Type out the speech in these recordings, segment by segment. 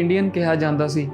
Indian ਕਿਹਾ ਜਾਂਦਾ ਸੀ।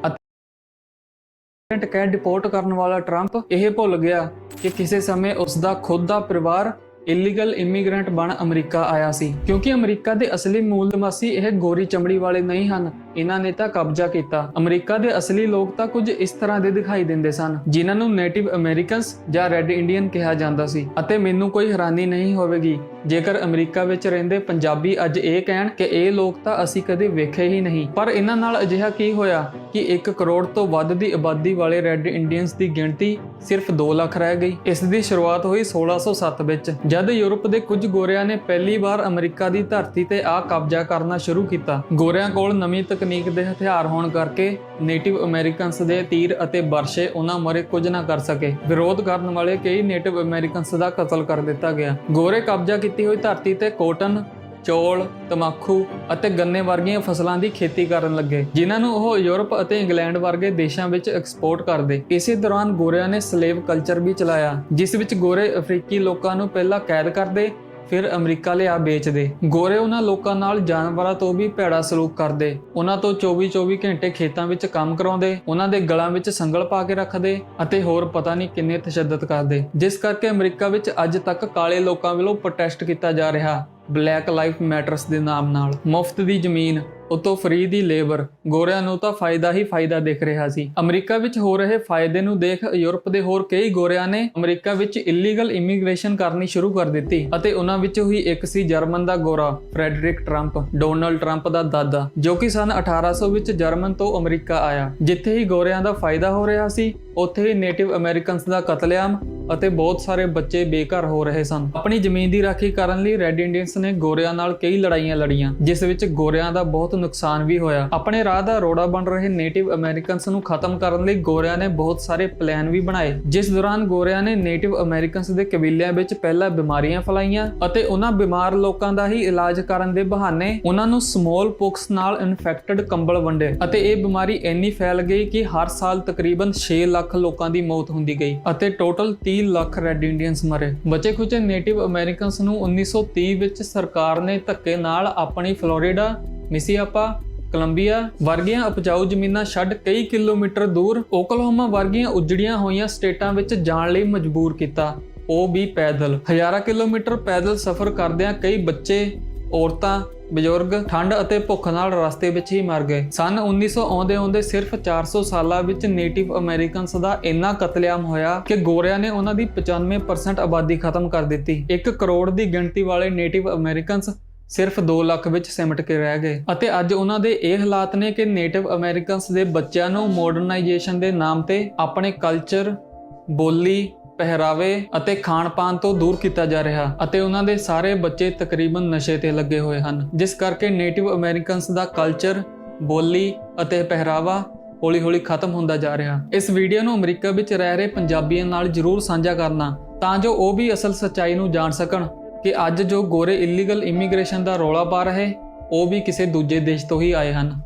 ਅਤੇ ਕਹਿ ਡਿਪੋਰਟ ਕਰਨ ਵਾਲਾ ਟਰੰਪ ਇਹ ਭੁੱਲ ਗਿਆ ਕਿ ਕਿਸੇ ਸਮੇਂ ਉਸ ਦਾ ਖੁਦ ਦਾ ਪਰਿਵਾਰ ਇਲੀਗਲ ਇਮੀਗ੍ਰੈਂਟ ਬਣ ਅਮਰੀਕਾ ਆਇਆ ਸੀ। ਕਿਉਂਕਿ ਅਮਰੀਕਾ ਦੇ ਅਸਲੀ ਮੂਲ ਨਿਵਾਸੀ ਇਹ ਗੋਰੀ ਚਮੜੀ ਵਾਲੇ ਨਹੀਂ ਹਨ। ਇਹਨਾਂ ਨੇ ਤਾਂ ਕਬਜ਼ਾ ਕੀਤਾ। ਅਮਰੀਕਾ ਦੇ ਅਸਲੀ ਲੋਕ ਤਾਂ ਕੁਝ ਇਸ ਤਰ੍ਹਾਂ ਦੇ ਦਿਖਾਈ ਦਿੰਦੇ ਸਨ, ਜਿਨ੍ਹਾਂ ਨੂੰ ਨੇਟਿਵ ਅਮਰੀਕਨਸ ਜਾਂ ਰੈੱਡ ਇੰਡੀਅਨ ਕਿਹਾ ਜਾਂਦਾ ਸੀ। ਅਤੇ ਮੈਨੂੰ ਕੋਈ ਹੈਰਾਨੀ ਨਹੀਂ ਹੋਵੇਗੀ, ਜੇਕਰ ਅਮਰੀਕਾ ਵਿੱਚ ਰਹਿੰਦੇ ਪੰਜਾਬੀ ਅੱਜ ਇਹ ਕਹਿਣ ਕਿ ਇਹ ਲੋਕ ਤਾਂ ਅਸੀਂ ਕਦੇ ਵੇਖੇ ਹੀ ਨਹੀਂ। ਪਰ ਇਹਨਾਂ ਨਾਲ ਅਜਿਹਾ ਕੀ ਹੋਇਆ ਕਿ 1 ਕਰੋੜ ਤੋਂ ਵੱਧ ਦੀ ਆਬਾਦੀ ਵਾਲੇ ਰੈੱਡ ਇੰਡੀਅਨਸ ਦੀ ਗਿਣਤੀ ਸਿਰਫ 2 ਲੱਖ ਰਹਿ ਗਈ। ਇਸ ਦੀ ਸ਼ੁਰੂਆਤ ਹੋਈ 1607 ਵਿੱਚ, ਜਦ ਯੂਰਪ ਦੇ ਕੁਝ ਗੋਰਿਆਂ ਨੇ ਪਹਿਲੀ ਵਾਰ ਅਮਰੀਕਾ ਦੀ ਧਰਤੀ ਤੇ ਆ ਕਬਜ਼ਾ ਕਰਨਾ ਸ਼ੁਰੂ ਕੀਤਾ। ਗੋਰਿਆਂ ਕੋਲ ਨਵੀਂ ਤਕਨੀਕ ਦੇ ਹਥਿਆਰ ਹੋਣ ਕਰਕੇ ਨੇਟਿਵ ਅਮਰੀਕਨਸ ਦੇ ਤੀਰ ਅਤੇ ਵਰਸ਼ੇ ਉਹਨਾਂ ਮਰੇ ਕੁਝ ਨਾ ਕਰ ਸਕੇ। ਵਿਰੋਧ ਕਰਨ ਵਾਲੇ ਕਈ ਨੇਟਿਵ ਅਮਰੀਕਨਸ ਦਾ ਕਤਲ ਕਰ ਦਿੱਤਾ ਗਿਆ। ਗੋਰੇ ਕਬਜ਼ਾ ਕੀਤੀ ਹੋਈ ਧਰਤੀ ਤੇ ਕੋਟਨ ਚੌਲ, ਤਮਾਕੂ ਅਤੇ ਗੰਨੇ ਵਰਗੀਆਂ ਫਸਲਾਂ ਦੀ ਖੇਤੀ ਕਰਨ ਲੱਗੇ ਜਿਨ੍ਹਾਂ ਨੂੰ ਉਹ ਯੂਰਪ ਅਤੇ ਇੰਗਲੈਂਡ ਵਰਗੇ ਦੇਸ਼ਾਂ ਵਿੱਚ ਐਕਸਪੋਰਟ ਕਰਦੇ। ਇਸੇ ਦੌਰਾਨ ਗੋਰਿਆਂ ਨੇ ਸਲੇਵ ਕਲਚਰ ਵੀ ਚਲਾਇਆ ਜਿਸ ਵਿੱਚ ਗੋਰੇ ਅਫਰੀਕੀ ਲੋਕਾਂ ਨੂੰ ਪਹਿਲਾਂ ਕੈਦ ਕਰਦੇ ਫਿਰ ਅਮਰੀਕਾ ਲਿਆ ਵੇਚਦੇ। ਗੋਰੇ ਉਹਨਾਂ ਲੋਕਾਂ ਨਾਲ ਜਾਨਵਰਾਂ ਤੋਂ ਵੀ ਭੈੜਾ ਸਲੂਕ ਕਰਦੇ। ਉਹਨਾਂ ਤੋਂ 24-24 ਘੰਟੇ ਖੇਤਾਂ ਵਿੱਚ ਕੰਮ ਕਰਾਉਂਦੇ। ਉਹਨਾਂ ਦੇ ਗਲਾਂ ਵਿੱਚ ਸੰਗਲ ਪਾ ਕੇ ਰੱਖਦੇ ਅਤੇ ਹੋਰ ਪਤਾ ਨਹੀਂ ਕਿੰਨੇ ਤਸ਼ੱਦਦ ਕਰਦੇ। ਜਿਸ ਕਰਕੇ ਅਮਰੀਕਾ ਵਿੱਚ ਅੱਜ ਤੱਕ ਕਾਲੇ ਲੋਕਾਂ ਵੱਲੋਂ ਪ੍ਰੋਟੈਸਟ ਕੀਤਾ ਜਾ ਰਿਹਾ। ਬਲੈਕ ਲਾਈਫ ਮੈਟਰਸ ਦੇ ਨਾਮ ਨਾਲ ਮੁਫਤ ਦੀ ਜ਼ਮੀਨ ਉਤੋਂ ਫ੍ਰੀ ਦੀ ਲੇਬਰ ਗੋਰਿਆਂ ਨੂੰ ਤਾਂ ਫਾਇਦਾ ਹੀ ਫਾਇਦਾ ਦਿਖ ਰਿਹਾ ਸੀ। ਅਮਰੀਕਾ ਵਿੱਚ ਹੋ ਰਹੇ ਫਾਇਦੇ ਨੂੰ ਦੇਖ ਯੂਰਪ ਦੇ ਹੋਰ ਕਈ ਗੋਰਿਆਂ ਨੇ ਅਮਰੀਕਾ ਵਿੱਚ ਇਲੀਗਲ ਇਮੀਗ੍ਰੇਸ਼ਨ ਕਰਨੀ ਸ਼ੁਰੂ ਕਰ ਦਿੱਤੀ ਅਤੇ ਉਹਨਾਂ ਵਿੱਚੋਂ ਹੀ ਇੱਕ ਸੀ ਜਰਮਨ ਦਾ ਗੋਰਾ ਫ੍ਰੈਡਰਿਕ ਟਰੰਪ ਡੋਨਲਡ ਟਰੰਪ ਦਾ ਦਾਦਾ, ਜੋ ਕਿ ਸਨ 1800 ਵਿੱਚ ਜਰਮਨ ਤੋਂ ਅਮਰੀਕਾ ਆਇਆ, ਜਿੱਥੇ ਹੀ ਗੋਰਿਆਂ ਦਾ ਫਾਇਦਾ ਹੋ ਰਿਹਾ ਸੀ, ਉੱਥੇ ਹੀ ਨੇਟਿਵ ਅਮਰੀਕਨਸ ਦਾ ਕਤਲੇਆਮ ਅਤੇ ਬਹੁਤ ਸਾਰੇ ਬੱਚੇ ਬੇਘਰ ਹੋ ਰਹੇ ਸਨ। ਆਪਣੀ ਜ਼ਮੀਨ ਦੀ ਰਾਖੀ ਕਰਨ ਲਈ ਰੈੱਡ ਇੰਡੀਅਨਸ ਨੇ ਗੋਰਿਆਂ ਨਾਲ ਕਈ ਲੜਾਈਆਂ ਲੜੀਆਂ, ਜਿਸ ਵਿੱਚ ਗੋਰਿਆਂ ਦਾ ਬਹੁਤ ਨੁਕਸਾਨ ਵੀ ਹੋਇਆ। ਆਪਣੇ ਰਾਹ ਦਾ ਰੋੜਾ ਬਣ ਰਹੇ ਨੇਟਿਵ ਅਮਰੀਕਨਸ ਨੂੰ ਖਤਮ ਕਰਨ ਲਈ ਗੋਰਿਆਂ ਨੇ ਬਹੁਤ ਸਾਰੇ ਪਲਾਨ ਵੀ ਬਣਾਏ। ਜਿਸ ਦੌਰਾਨ ਗੋਰਿਆਂ ਨੇ ਨੇਟਿਵ ਅਮਰੀਕਨਸ ਦੇ ਕਬੀਲਿਆਂ ਵਿੱਚ ਪਹਿਲਾਂ ਬਿਮਾਰੀਆਂ ਫੈਲਾਈਆਂ ਅਤੇ ਉਹਨਾਂ ਬਿਮਾਰ ਲੋਕਾਂ ਦਾ ਹੀ ਇਲਾਜ ਕਰਨ ਦੇ ਬਹਾਨੇ ਉਹਨਾਂ ਨੂੰ ਸਮੋਲ ਪੋਕਸ ਨਾਲ ਇਨਫੈਕਟਡ ਕੰਬਲ ਵੰਡੇ ਅਤੇ ਇਹ ਬਿਮਾਰੀ ਇੰਨੀ ਫੈਲ ਗਈ ਕਿ ਹਰ ਸਾਲ ਤਕਰੀਬਨ 6 ਲੱਖ ਲੋਕਾਂ ਦੀ ਮੌਤ ਹੁੰਦੀ ਗਈ ਅਤੇ ਟੋਟਲ 30 ਲੱਖ ਰੈੱਡ ਇੰਡੀਅਨਸ ਮਰੇ। ਬਚੇ ਖੁਚੇ ਨੇਟਿਵ ਅਮਰੀਕਨਸ ਨੂੰ 1930 ਵਿੱਚ ਸਰਕਾਰ ਨੇ ਧੱਕੇ ਨਾਲ ਆਪਣੀ ਫਲੋਰੀਡਾ ਮਿਸੀਆਪਾ ਕੋਲੰਬੀਆ ਵਰਗੀਆਂ ਉਪਜਾਊ ਜ਼ਮੀਨਾਂ ਛੱਡ ਕਈ ਕਿਲੋਮੀਟਰ ਦੂਰ ਓਕਲਾਹੋਮਾ ਵਰਗੀਆਂ ਉਜੜੀਆਂ ਹੋਈਆਂ ਸਟੇਟਾਂ ਵਿੱਚ ਜਾਣ ਲਈ ਮਜਬੂਰ ਕੀਤਾ। ਉਹ ਵੀ ਪੈਦਲ। ਹਜ਼ਾਰਾਂ ਕਿਲੋਮੀਟਰ ਪੈਦਲ ਸਫ਼ਰ ਕਰਦਿਆਂ ਕਈ ਬੱਚੇ ਔਰਤਾਂ, ਬਜ਼ੁਰਗ, ਠੰਡ ਅਤੇ ਭੁੱਖ ਨਾਲ ਰਸਤੇ ਵਿੱਚ ਹੀ ਮਰ ਗਏ। ਸਨ 1900 ਆਉਂਦੇ ਆਉਂਦੇ ਸਿਰਫ 400 ਸਾਲਾਂ ਵਿੱਚ ਨੇਟਿਵ ਅਮਰੀਕਨਸ ਦਾ ਇੰਨਾ ਕਤਲੇਆਮ ਹੋਇਆ ਕਿ ਗੋਰਿਆਂ ਨੇ ਉਹਨਾਂ ਦੀ 95% ਆਬਾਦੀ ਖਤਮ ਕਰ ਦਿੱਤੀ। 1 ਕਰੋੜ ਦੀ ਗਿਣਤੀ ਵਾਲੇ ਨੇਟਿਵ ਅਮਰੀਕਨਸ ਸਿਰਫ 2 ਲੱਖ ਵਿੱਚ ਸਿਮਟ ਕੇ ਰਹਿ ਗਏ। ਅਤੇ ਅੱਜ ਉਹਨਾਂ ਦੇ ਇਹ ਹਾਲਾਤ ਨੇ ਕਿ ਨੇਟਿਵ ਅਮਰੀਕਨਸ ਦੇ ਬੱਚਿਆਂ ਨੂੰ ਮਾਡਰਨਾਈਜੇਸ਼ਨ ਦੇ ਨਾਮ ਤੇ ਆਪਣੇ ਕਲਚਰ ਬੋਲੀ ਪਹਿਰਾਵੇ ਅਤੇ ਖਾਣ-ਪਾਨ ਤੋਂ ਦੂਰ ਕੀਤਾ ਜਾ ਰਿਹਾ ਅਤੇ ਉਹਨਾਂ ਦੇ ਸਾਰੇ ਬੱਚੇ ਤਕਰੀਬਨ ਨਸ਼ੇ ਤੇ ਲੱਗੇ ਹੋਏ ਹਨ। ਜਿਸ ਕਰਕੇ ਨੇਟਿਵ ਅਮਰੀਕਨਸ ਦਾ ਕਲਚਰ ਬੋਲੀ ਅਤੇ ਪਹਿਰਾਵਾ ਹੌਲੀ-ਹੌਲੀ ਖਤਮ ਹੁੰਦਾ ਜਾ ਰਿਹਾ। ਇਸ ਵੀਡੀਓ ਨੂੰ ਅਮਰੀਕਾ ਵਿੱਚ ਰਹਿ ਰਹੇ ਪੰਜਾਬੀਆਂ ਨਾਲ ਜਰੂਰ ਸਾਂਝਾ ਕਰਨਾ, ਤਾਂ ਜੋ ਉਹ ਵੀ ਅਸਲ ਸੱਚਾਈ ਨੂੰ ਜਾਣ ਸਕਣ ਕਿ ਅੱਜ ਜੋ ਗੋਰੇ ਇਲੀਗਲ ਇਮੀਗ੍ਰੇਸ਼ਨ ਦਾ ਰੌਲਾ ਪਾ ਰਹੇ, ਉਹ ਵੀ ਕਿਸੇ ਦੂਜੇ ਦੇਸ਼ ਤੋਂ ਹੀ ਆਏ ਹਨ।